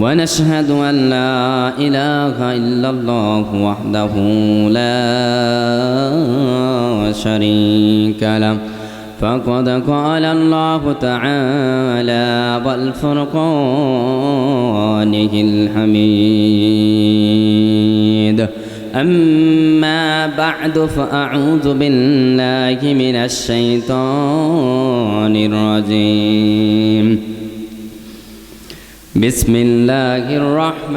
ونشهد أن لا إله إلا الله وحده لا شريك له. فقد قال الله تعالى والفرقانه الحميد أما بعد فأعوذ بالله من الشيطان الرجيم. بسم الله الرحمن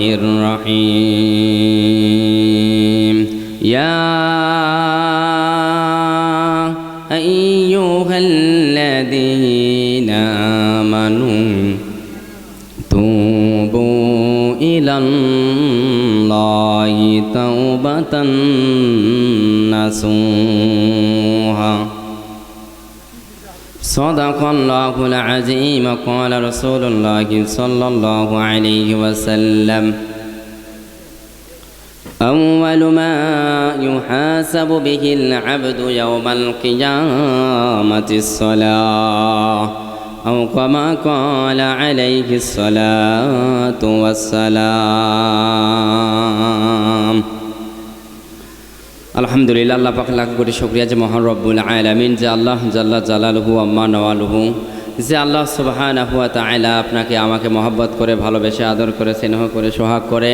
الرحيم يا أيها الذين آمنوا توبوا إلى الله توبة نصوحا صدق الله العظيم قال رسول الله صلى الله عليه وسلم. أول ما يحاسب به العبد يوم القيامة الصلاة أو كما قال عليه الصلاة والسلام. আলহামদুলিল্লাহ, আল্লাহ পাক লাখ কোটি শুক্রিয়া যে মহান রব্বুল আলামিন, যে আল্লাহ জাল্লা জালালহু আম্মা নওয়ালহু, যে আল্লাহ সুবহানাহু ওয়া তাআলা আপনাকে আমাকে মহব্বত করে, ভালোবেসে আদর করে, স্নেহ করে, সোহাগ করে,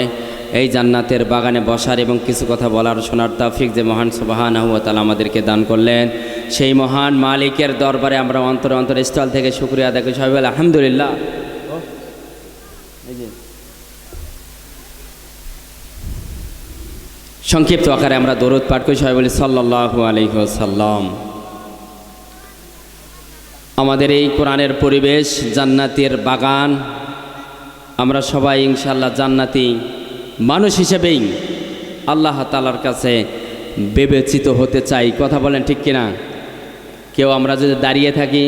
এই জান্নাতের বাগানে বসার এবং কিছু কথা বলার শোনার তৌফিক যে মহান সুবহানাহু ওয়া তাআলা আমাদেরকে দান করলেন। সেই মহান মালিকের দরবারে আমরা অন্তর অন্তর স্থল থেকে শুক্রিয়া করি। সবাই আলহামদুলিল্লাহ এই যে সংক্ষিপ্ত আকারে আমরা দরুদ পাঠ করি। সবাই বলি সাল্লাহু আলহিহাসাল্লাম আমাদের এই কোরআনের পরিবেশ, জান্নাতের বাগান, আমরা সবাই ইনশাল্লাহ জান্নাতি মানুষ হিসেবেই আল্লাহ তালার কাছে বিবেচিত হতে চাই। কথা বলেন ঠিক কিনা? কেউ আমরা যদি দাঁড়িয়ে থাকি,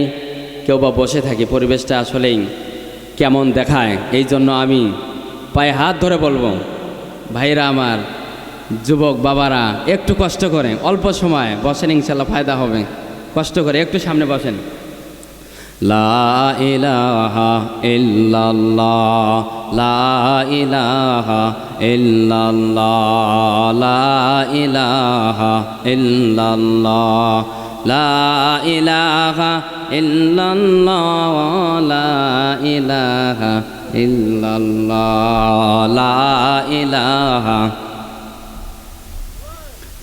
কেউ বা বসে থাকি, পরিবেশটা আসলেই কেমন দেখায়? এই জন্য আমি পায়ে হাত ধরে বলব, ভাইরা আমার যুবক বাবারা, একটু কষ্ট করে, অল্প সময় বসেন ইনশাল্লাহ ফায়দা হবে। কষ্ট করে, একটু সামনে বসেন। লা লা ইলাহা লা ইলাহা লা ইলাহা লা ইলাহা লা ইলাহা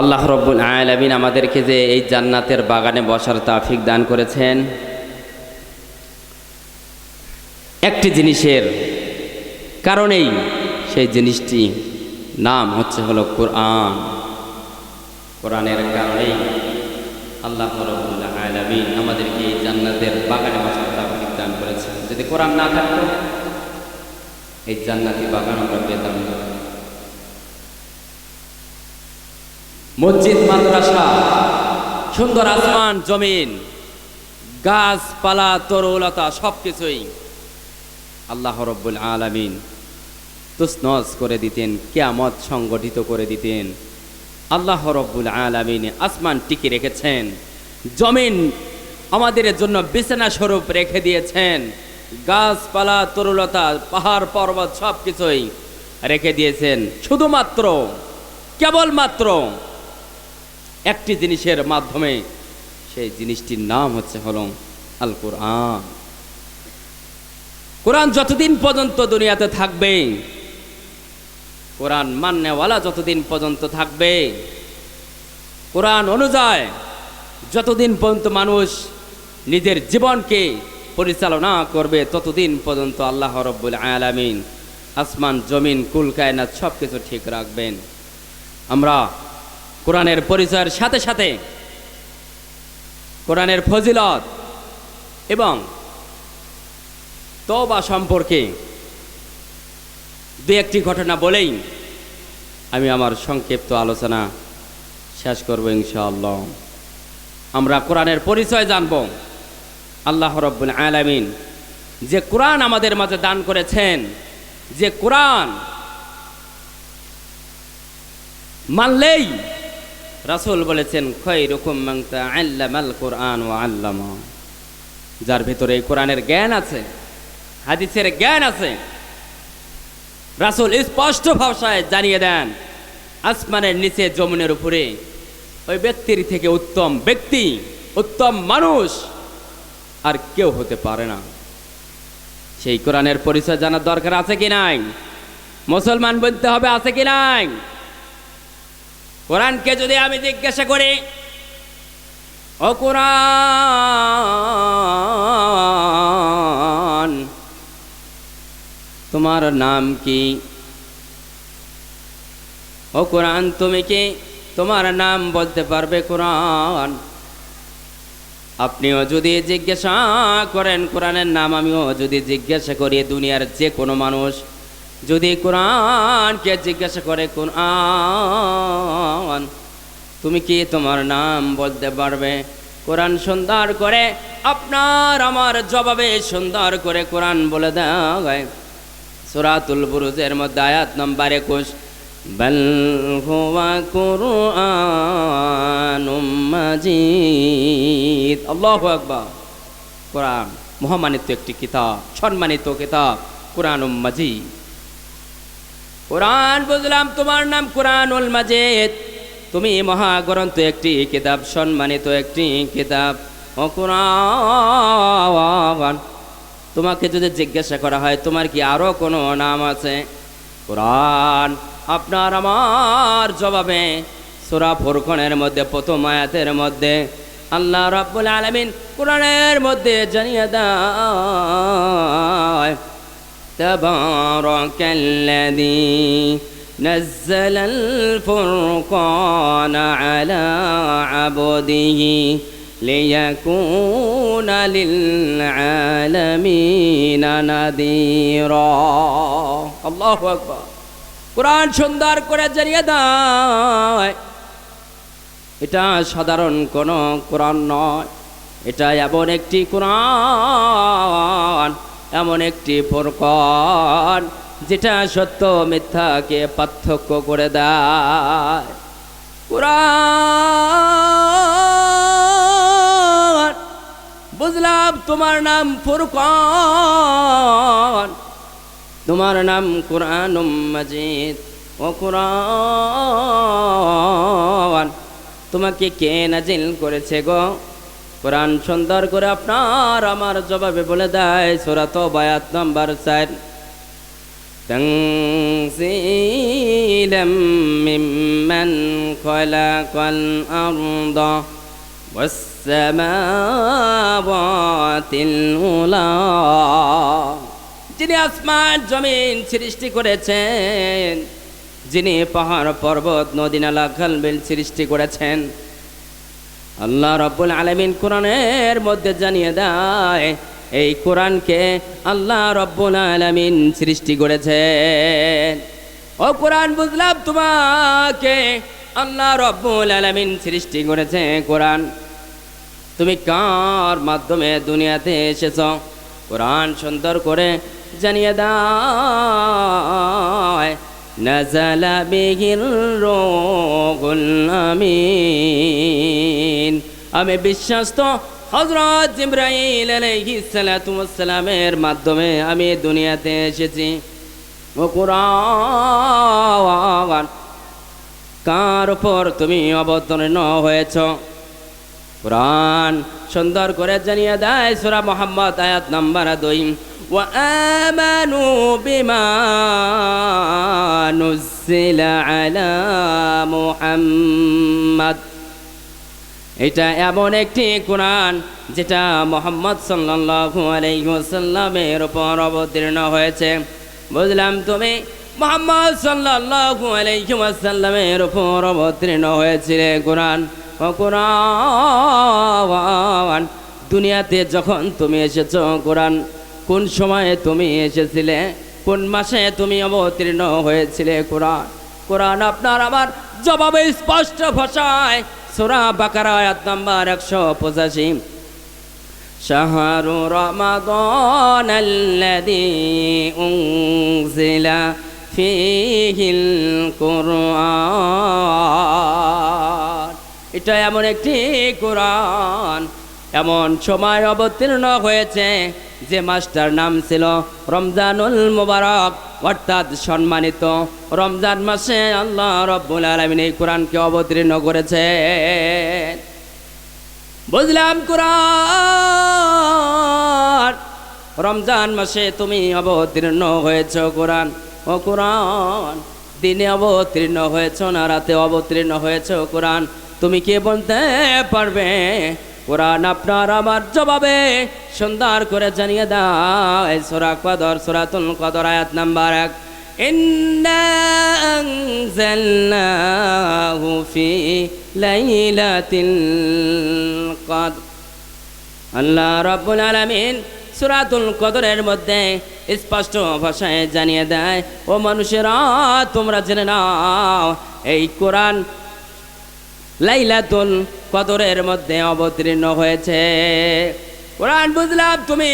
আল্লাহ রব্বুল আলামিন আমাদেরকে যে এই জান্নাতের বাগানে বসার তাফিক দান করেছেন। একটি জিনিসের কারণেই সেই জিনিসটি নাম হচ্ছে হলো কোরআন। কোরআনের কারণেই আল্লাহ রব্বুল আলামিন আমাদেরকে এই জান্নাতের বাগানে বসার তাফিক দান করেছেন। যদি কোরআন না থাকতো, এই জান্নাতি বাগান আমরা পেতাম না। মসজিদ, মাদ্রাসা, সুন্দর আসমান, জমিন, গাছপালা, তরুলতা সব কিছুই আল্লাহ রব্বুল আলামিন তুসনস করে দিতেন, কেয়ামত সংগঠিত করে দিতেন। আল্লাহ রব্বুল আলামিন আসমান টিকে রেখেছেন, জমিন আমাদের জন্য বিছানা স্বরূপ রেখে দিয়েছেন, গাছপালা, তরুলতা, পাহাড়, পর্বত সব কিছুই রেখে দিয়েছেন। শুধুমাত্র, কেবলমাত্র একটি জিনিসের মাধ্যমে সেই জিনিসটির নাম হচ্ছে হলো আল কোরআন। কোরআন যতদিন পর্যন্ত দুনিয়াতে থাকবে, কোরআন মান্যওয়ালা যতদিন পর্যন্ত থাকবে, কোরআন অনুযায়ী যতদিন পর্যন্ত মানুষ নিজের জীবনকে পরিচালনা করবে, ততদিন পর্যন্ত আল্লাহ রব্বুল আলামিন আসমান, জমিন, কুল, কায়নাত সব কিছু ঠিক রাখবেন। আমরা কোরআনের পরিচয়ের সাথে সাথে কোরআনের ফজিলত এবং তবা সম্পর্কে দু একটি ঘটনা বলেই আমি আমার সংক্ষিপ্ত আলোচনা শেষ করব ইনশাআল্লাহ। আমরা কোরআনের পরিচয় জানব। আল্লাহ রব্বুল আলামিন যে কোরআন আমাদের মাঝে দান করেছেন, যে কোরআন মানলেই রাসূল বলেছেন খৈ খৈরুকুম মান তাআল্লামাল কোরআন ও আল্লামা। যার ভিতরে এই কোরআনের জ্ঞান আছে, হাদিসের জ্ঞান আছে, রাসূল স্পষ্ট ভাষায় জানিয়ে দেন, আসমানের নিচে জমিনের উপরে ওই ব্যক্তির থেকে উত্তম ব্যক্তি, উত্তম মানুষ আর কেউ হতে পারে না। সেই কোরআনের পরিচয় জানার দরকার আছে কি নাই? মুসলমান বলতে হবে আছে কি নাই? কোরআনকে যদি আমি জিজ্ঞাসা করি, ও কোরআন, তোমার নাম কি? ও কোরআন, তুমি কি তোমার নাম বলতে পারবে কোরআন? আপনিও যদি জিজ্ঞাসা করেন কোরআনের নাম, আমিও যদি জিজ্ঞাসা করি, দুনিয়ার যে কোনো মানুষ যদি কোরআনকে জিজ্ঞাসা করে কোরআন তুমি কি তোমার নাম বলতে পারবে? কোরআন সুন্দর করে, আপনার আমার জবাবে সুন্দর করে কোরআন বলে দেয় সুরাতুল বুরুজের মধ্যে আয়াত নম্বর একুশ, বল হুয়া কুরআনুম মাজিদ। আল্লাহু আকবার। কোরআন মহামানিত একটি কিতাব, সম্মানিত কিতাব, কোরআনুম মাজিদ। কোরআন বুঝলাম, তোমার নাম কোরআনুল মাজিদ। তুমি মহাগ্রন্থ একটি কিতাব, সম্মানিত একটি কিতাব। অকুরান তোমাকে যদি জিজ্ঞাসা করা হয়, তোমার কি আরও কোনো নাম আছে? কোরআন, আপনার আমার জবাবে সুরা ফুরকনের মধ্যে, প্রথম আয়াতের মধ্যে আল্লাহ রাব্বুল আলমিন কোরআনের মধ্যে জানিয়ে দেয় نزل الفرقان على عبده ليكون للعالمين نذيرا الله أكبر কোরআন সুন্দর করে জানিয়ে দেয় এটা সাধারণ কোনো কোরআন নয় এটা এমন একটি কোরআন এমন একটি ফোরকন যেটা সত্য মিথ্যাকে পার্থক্য করে দেয়। কোরআন, বুঝলাম তোমার নাম ফুরকন। তোমার নাম কোরআন মজিদ। ও কোরআন, তোমাকে কে নাজিল করেছে গো? কোরআন সুন্দর করে আপনার আমার জবাবে বলে দেয় সোরাত বায়াত নম্বর চার। تنزيلا ممن خلق الأرض والسماوات العلى যিনি আসমান জমিন সৃষ্টি করেছেন যিনি পাহাড় পর্বত নদী নালা খালবিল সৃষ্টি করেছেন আল্লাহ রব্বুল আলমিন কোরআনের মধ্যে জানিয়ে দেয় এই কোরআনকে আল্লাহ রব্বুল আলমিন সৃষ্টি করেছেন ও কোরআন বুঝলাম তোমাকে আল্লাহ রব্বুল আলমিন সৃষ্টি করেছে কোরআন তুমি কার মাধ্যমে দুনিয়াতে এসেছ কোরআন সুন্দর করে জানিয়ে দায় نزل به الروح الأمين আমি বিশ্বস্ত হজরত জিব্রাইল আলাইহিস সালাতু ওয়াসসালামের মাধ্যমে আমি দুনিয়াতে এসেছি ও কোরআন কার উপর তুমি অবতীর্ণ হয়েছ কোরআন সুন্দর করে জানিয়ে দেয় সুরা মোহাম্মদ আয়াত নাম্বার দুই وآمنوا بما نزل نزل على محمد এটা এমন একটি কোরআন যেটা মোহাম্মদ সাল্লাল্লাহু আলাইহি ওয়াসাল্লামের উপর অবতীর্ণ হয়েছে। বুঝলাম তুমি? মোহাম্মদ সাল্লাল্লাহু আলাইহি ওয়াসাল্লামের উপর অবতীর্ণ হয়েছিলে কোরআন। ও কোরআন, দুনিয়াতে যখন তুমি এসেছ কোরআন, কোন সময়ে তুমি এসেছিলে? কোন মাসে তুমি অবতীর্ণ হয়েছিলে কোরআন? কোরআন আপনার আমার জবাবে স্পষ্ট ভাষায় সোরা বাকারা আয়াত নাম্বার একশো পঁচাশি। শাহরু ফীহিল কুরআন। এটা এমন একটি কোরআন এমন সময় অবতীর্ণ হয়েছে যে মাসটার নাম ছিল রমজানুল মুবারক, অর্থাৎ সম্মানিত। রমজান মাসে আল্লাহ রব্বুল আলমিন এই কোরআনকে অবতীর্ণ করেছে বুঝলাম কোরআন? রমজান মাসে তুমি অবতীর্ণ হয়েছ কোরআন। ও কোরআন, দিনে অবতীর্ণ হয়েছ না রাতে অবতীর্ণ হয়েছ কোরআন? তুমি কি বলতে পারবে? কোরআন আপনার আমার জবাবে সুন্দর করে জানিয়ে দাও এই সোরা কদর সোরাতুল কদর আয়াত নাম্বার এক إنا أنزلناه في ليلة القدر আল্লাহ রব্বুল আলামিন সুরাতুল কদরের মধ্যে স্পষ্ট ভাষায় জানিয়ে দেয় ও মানুষেরা তোমরা জেনে নাও এই কোরআন লাইলাতুল কদরের মধ্যে অবতীর্ণ হয়েছে। কোরআন বুঝলাম তুমি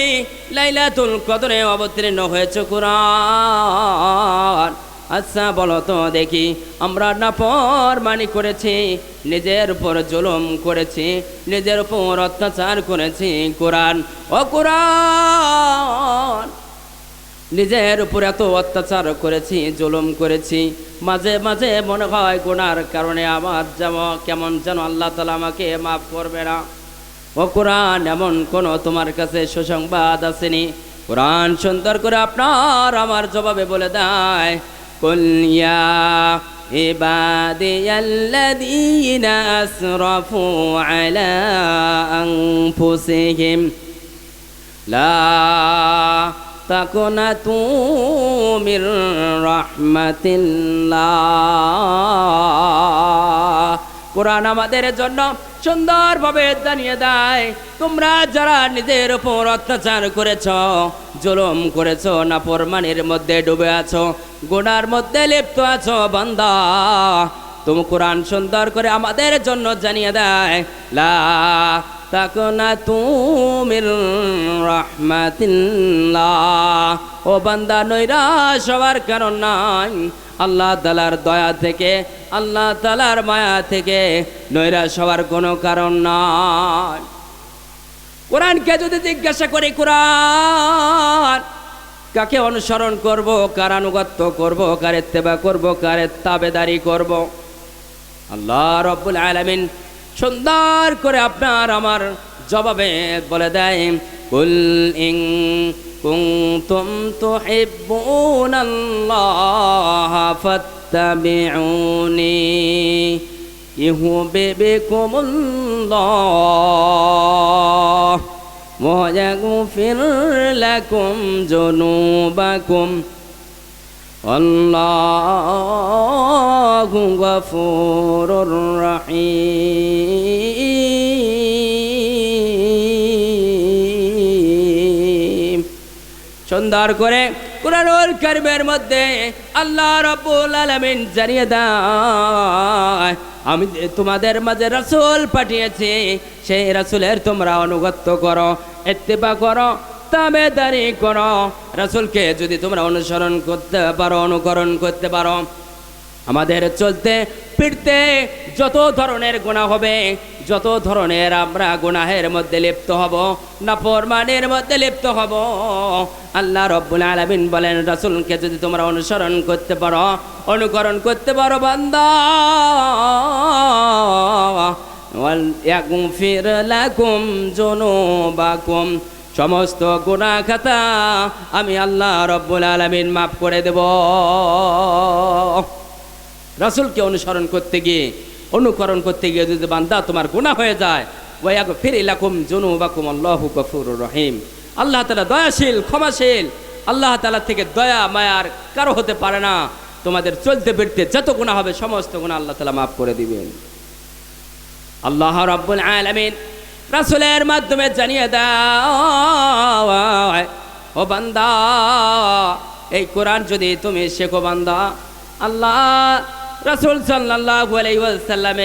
লাইলাতুল কদরে অবতীর্ণ হয়েছে কোরআন। আচ্ছা বলো তো দেখি, আমরা নাফর মানি করেছি, নিজের উপর জুলুম করেছি, নিজের উপর অত্যাচার করেছি কোরআন। ও কোরআন! নিজের উপর এত অত্যাচার করেছি জুলুম করেছি মাঝে মাঝে মনে হয় গুনার কারণে আমার যেমন কেমন যেন আল্লাহ তালা আমাকে মাফ করবে না ও কোরআন এমন কোনো তোমার কাছে সুসংবাদ আসেনি কোরআন সুন্দর করে আপনার আমার জবাবে বলে দেয় কলিয়া عبادي الذين أسرفوا على أنفسهم لا تقنطوا من رحمة الله কোরআন আমাদের জন্য সুন্দরভাবে জানিয়ে দেয় তোমরা যারা নিজের উপর অত্যাচার করেছ জুলুম করেছ না পরমানের মধ্যে ডুবে আছো গোনার মধ্যে লিপ্ত আছো বান্দা তুমি কোরআন সুন্দর করে আমাদের জন্য জানিয়ে দেয় লা তাকনা তুমির রহমাতিল্লাহ। ও বান্দা নৈরাশ হওয়ার কারণ নাই। আল্লাহ তালার দয়া থেকে, আল্লাহ তালার মায়া থেকে নৈরাশ হওয়ার কোনো কারণ নাই। কোরআনকে যদি জিজ্ঞাসা করি, কোরআন, কাকে অনুসরণ করব, কার আনুগত্য করব, কার ইত্তেবা করব, কার তাবেদারি করব? আল্লাহ রব্বুল আলামিন সুন্দর করে আপনার আমার জবাবে বলে দেয়, কুল ইং কুমতুম তুহিব্বুনাল্লাহ ফাত্তাবিউনি ইউহিব্বুকুমুল্লাহ, ওয়া ইয়াগফির والله غفور رحيم সুন্দর করে কোরআনুল কারিমের মধ্যে আল্লাহ রাব্বুল আলামিন জানিয়ে দেয় আমি যে তোমাদের মাঝে রাসূল পাঠিয়েছি সেই রাসূলের তোমরা অনুগত্য করো ইত্তেবা করো তাবেদারি করো। রাসূলকে যদি তোমরা অনুসরণ করতে পারো, অনুকরণ করতে পারো, আমাদের চলতে, ফিরতে যত ধরনের গুণা হবে, যত ধরনের আমরা গুনাহের মধ্যে লিপ্ত হব, নাফরমানের মধ্যে লিপ্ত হব, আল্লাহ রব্বুল আলামিন বলেন, রাসূলকে যদি তোমরা অনুসরণ করতে পারো, অনুকরণ করতে পারো, বান্দা লাকুম জুনুবাকুম সমস্ত গুনাহ খাতা আমি আল্লাহ রব্বুল আলামিন মাফ করে দেব। রাসূলকে অনুসরণ করতে গিয়ে, অনুকরণ করতে গিয়ে যদি বান্দা তোমার গুনাহ হয়ে যায় ওয়াক ফির ইলাকুম জুনুবাকুম আল্লাহু গফুরুর রহিম। আল্লাহ তালা দয়াশীল, ক্ষমাশীল, আল্লাহ তাআলা থেকে দয়া মায়ার কারও হতে পারে না। তোমাদের চলতে ফিরতে যত গুনাহ হবে, সমস্ত গুনাহ আল্লাহ তালা মাফ করে দিবেন। আল্লাহ রাব্বুল আলামিন রাসূলের মাধ্যমে জানিয়ে দাও। ও বান্দা, এই কোরআন যদি তুমি শেখো বান্দা, আল্লাহ রাসুল সাল্লাহ আলাইহি ওয়াসাল্লামের